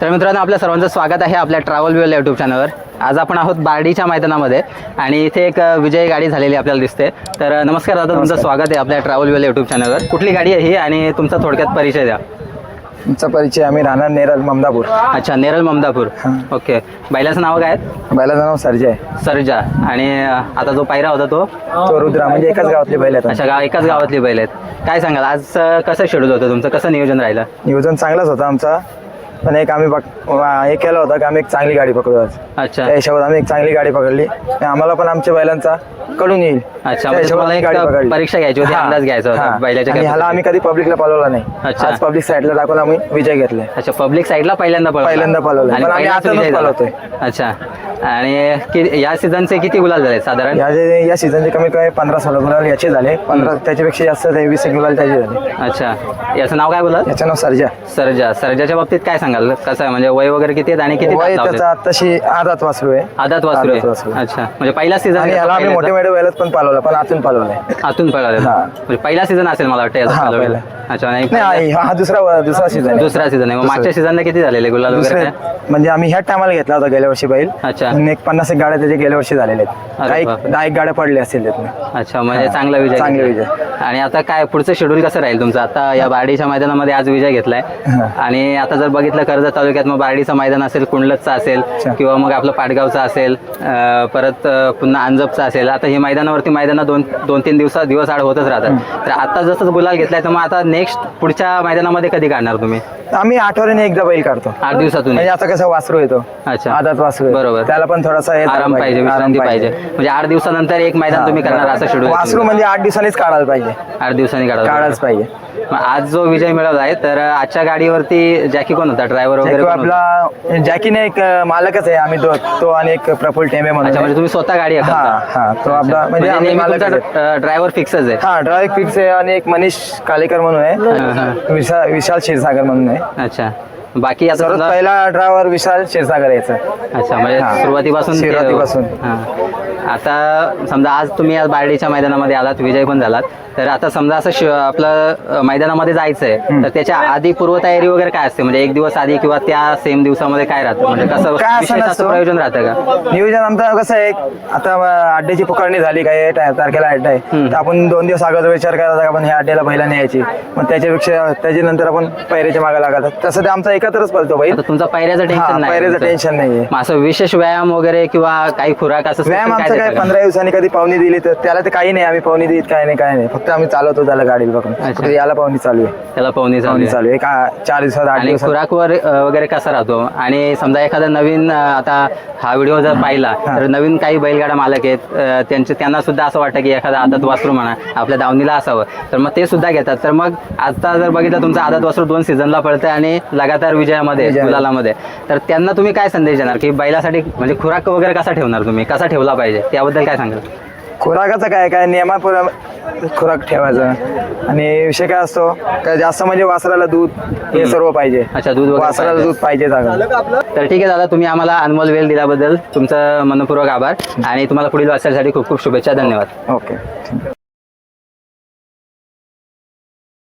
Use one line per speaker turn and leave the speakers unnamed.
तर मित्रांनो आपल्या सर्वांचं स्वागत आहे आपल्या ट्रॅव्हल व्ह्यूल यूट्यूब चॅनलवर आज आपण आहोत बार्डीच्या मैदानामध्ये आणि इथे एक विजयी गाडी झालेली आपल्याला दिसते. तर नमस्कार दादा तुमचं स्वागत आहे आपल्या ट्रॅव्हल व्ह्यूल यूट्यूब चॅनलवर कुठली गाडी आहे ही आणि तुमचा थोडक्यात परिचय द्या.
तुमचा परिचय आम्ही राहणार नेरल ममदापूर.
अच्छा नेरल ममदापूर. ओके. बैलाचं नाव काय?
बैलाचं नाव सर्जे आहे.
सर्जा. आणि आता जो पायरा होता तो?
तो रुद्रा म्हणजे एकाच गावातली बैल आहेत.
अच्छा गाव एकाच गावातली बैल आहेत. काय सांगाल? आज कसं शेड्यूल होतं तुमचं? कसं नियोजन राहिलं?
नियोजन चांगलाच होता आमचा. पण एक आम्ही हे केलं होतं की आम्ही एक चांगली गाडी पकडू आज.
अच्छा.
त्या हिशोबात आम्ही एक चांगली गाडी पकडली. आणि आम्हाला पण आमच्या बैलांचा कळून येईल. त्या
म्हणजे
हिशोबात
तुम्हाला
आम्ही
एक
गाडी पकडली.
परीक्षा घ्यायची होती
हा,
अंदाज घ्यायचा होता
हा.
बैलाच्या
आणि ह्याला आम्ही कधी पब्लिकला पळवला नाही.
अच्छा.
आज पब्लिक साईडला टाकून आम्ही विजय घेतले
अच्छा पब्लिक साईडला पहिल्यांदा पळवला.
पहिल्यांदा पळवलं.
आणि
पण आम्ही
पहिलाच
आताच
विजय झाला.
पळवतोय.
अच्छा. आणि कि- या सीझनचे किती गुलाल झाले साधारण?
या जे या सीझनचे कमी कमी पंधरा सोळा गुलाल याचे झाले. पंधरा त्याच्यापेक्षा जास्त ते वीस गुलाल त्याचे झाले.
अच्छा. याचं नाव काय बोलत
याचं नाव सर्जा.
सरजा. सरजाच्या बाबतीत काय सांगाल कसं आहे म्हणजे वय वगैरे किती आहेत आणि किती
वय
दात लावलेत?
त्याचा आताशी आदात वासरू आहे
आदात वासरू
आदात
आहे. अच्छा म्हणजे पहिला सीझन
आणि ह्याला आम्ही मोठे मोठे वेळेत पण पालवलं पण आतून पालवलंय
आतून पळाले
हा.
म्हणजे पहिला सीझन असेल मला वाटतं याचा
हा. पहिला.
अच्छा आणि
नाही हा- हा दुसरा दुसरा सीझन आहे
दुसरा सीझन आहे मग मागच्या सीझनला किती झालेले गुलाल वगैरे
दुसरे
काय?
म्हणजे आम्ही ह्या टायमाला घेतला होता गेल्या वर्षी बैल
अच्छा.
आणि एक पन्नास एक गाड्या त्याच्या गेल्या वर्षी झालेल्या आहेत
अरे
दहा एक-
बापरे.
दहा एक गाड्या पडल्या असतील त्यातनं
अच्छा म्हणजे. चांगला विजय
चांगला
घेतलाय. आणि आता काय पुढचं शेड्यूल कसं राहील तुमचं? आता या बार्डीच्या मैदानामध्ये आज विजय घेतलाय. आणि आता जर बघितलं कर्जत तालुक्यात मग बार्डीचं मैदान असेल कुंडलतचं असेल. किंवा मग आपलं पाटगावचं असेल परत पुन्हा अंजपचं असेल आता हे मैदानावरती मैदानं दोन दोन तीन दिवसा दिवस आड होतच राहतात. तर आता जसं गुलाल घेतलाय तर मग आता नेक्स्ट पुढच्या मैदानामध्ये कधी काढणार तुम्ही?
आम्ही आठवड्याने एकदा बैल काढतो.
आठ दिवसातून
म्हणजे आता कसं वासरू येतो.
अच्छा.
आदात वासरू आहे.
बरोबर.
त्याला पण थोडासा हे झाला
आराम पाहिजे. विश्रांती पाहिजे. म्हणजे आठ दिवसानंतर एक मैदान तुम्ही करणार असं शेड्यूल
वासरू म्हणजे आठ दिवसांनीच काढायला पाहिजे.
आठ दिवसांनी काढा
काढायलाच पाहिजे.
मग आज जो विजय मिळवला आहे तर आजच्या गाडीवरती जॅकी कोण होता? ड्रायव्हर वगैरे
जॅकी
कोण होता?
आपला जॅकीने एक अं, मालकच आहे आम्ही तो तो आणि एक प्रफुल टेंबे म्हणून
अच्छा म्हणजे
आहे.
तुम्ही स्वतः गाडी
हा
हाकलता?
हा. तो आपला म्हणजे आम्ही मालकच आहे.
म्हणजे ड्रायव्हर फिक्सच आहे.
हा ड्रायव्ह फिक्स आहे आणि एक मनीष कालेकर म्हणून आहे. विशाल विशाल क्षीरसागर म्हणून आहे.
अच्छा बाकी आता
सर्वात
समजा-
पहिला ड्रायव्हर विशाल क्षीरसागर यायचा
अच्छा म्हणजे. सुरुवातीपासून ते-
सुरुवातीपासून.
हा. आता समजा आज तुम्ही आज बार्डीच्या मैदानामध्ये आलात विजय पण झालात. तर आता समजा असं श- आपलं मैदानामध्ये जायचंय तर त्याच्या आधी पूर्वतयारी वगैरे काय असते? म्हणजे एक दिवस आधी किंवा त्या सेम दिवसामध्ये काय राहतं? म्हणजे कसं
काय असं
विशेष असं
नसतं.
प्रयोजन राहतं का?
नियोजन आमचं कसं आहे आता अड्ड्याची पुकारणी झाली काय टा- तारखेला अड्डा आहे. तर आपण दोन दिवस अगोदर विचार करायचा का आपण ह्या अड्ड्याला पहिला न्यायची मग त्याच्यापेक्षा त्याच्यानंतर आपण पैऱ्याच्या मागे लागतात तसं ते आमचा एकत्रच पळतो बैल
आता तुमचा पायऱ्याचं
हा
टेन्शन नाही तुमचं.
टेन्शन नाहीये.
मग असं विशेष व्यायाम वगैरे किंवा काही खुराक असं
व्यायाम
special
आमचं काय
का?
पंधरा दिवसांनी कधी पाहुणी दिली तर त्याला तर काही नाही आम्ही पाहुणी देत काय नाही काय नाही. फक्त आम्ही चालवतो त्याला गाडीला बघून.
अच्छा.
फक्त याला पाहुणी चालू आहे.
त्याला पाहुणी
पाहुणी
चालू
आहे. एक आ- चार दिवसात आठ
आणि
दिवसात.
खुराकवर अ, वगैरे कसा राहतो? आणि समजा एखादा नवीन अ, आता हा व्हिडिओ जर पाहिला तर नवीन काही बैलगाडा मालक आहेत अ, त्यांचे त्यांना सुद्धा असं वाटतं की एखादा आदत वासरू म्हणा आपल्या दावणीला असावं. तर मग ते सुद्धा घेतात. तर मग आता जर बघितलं तुमचं आदत वासरू दोन सीझनला पडतं आणि लगातार विजयामध्ये
विजयामध्ये.
गुलालामध्ये. तर त्यांना तुम्ही काय संदेश देणार? की बैलासाठी म्हणजे खुराक वगैरे कसा ठेवणार तुम्ही? कसा ठेवला पाहिजे? त्याबद्दल काय सांगाल?
खुराकाचं काय काय नियमापुरा खुराक ठेवायचं. आणि विषय काय असतो काय जास्त म्हणजे वासराला दूध हे सर्व पाहिजे.
अच्छा दूध वगैरे
वासराला. दूध पाहिजे जागा.
तर ठीक आहे दादा तुम्ही आम्हाला अनमोल वेळ दिल्याबद्दल तुमचं मनपूर्वक आभार. आणि तुम्हाला पुढील वाचण्यासाठी खूप खूप शुभेच्छा धन्यवाद.
ओके.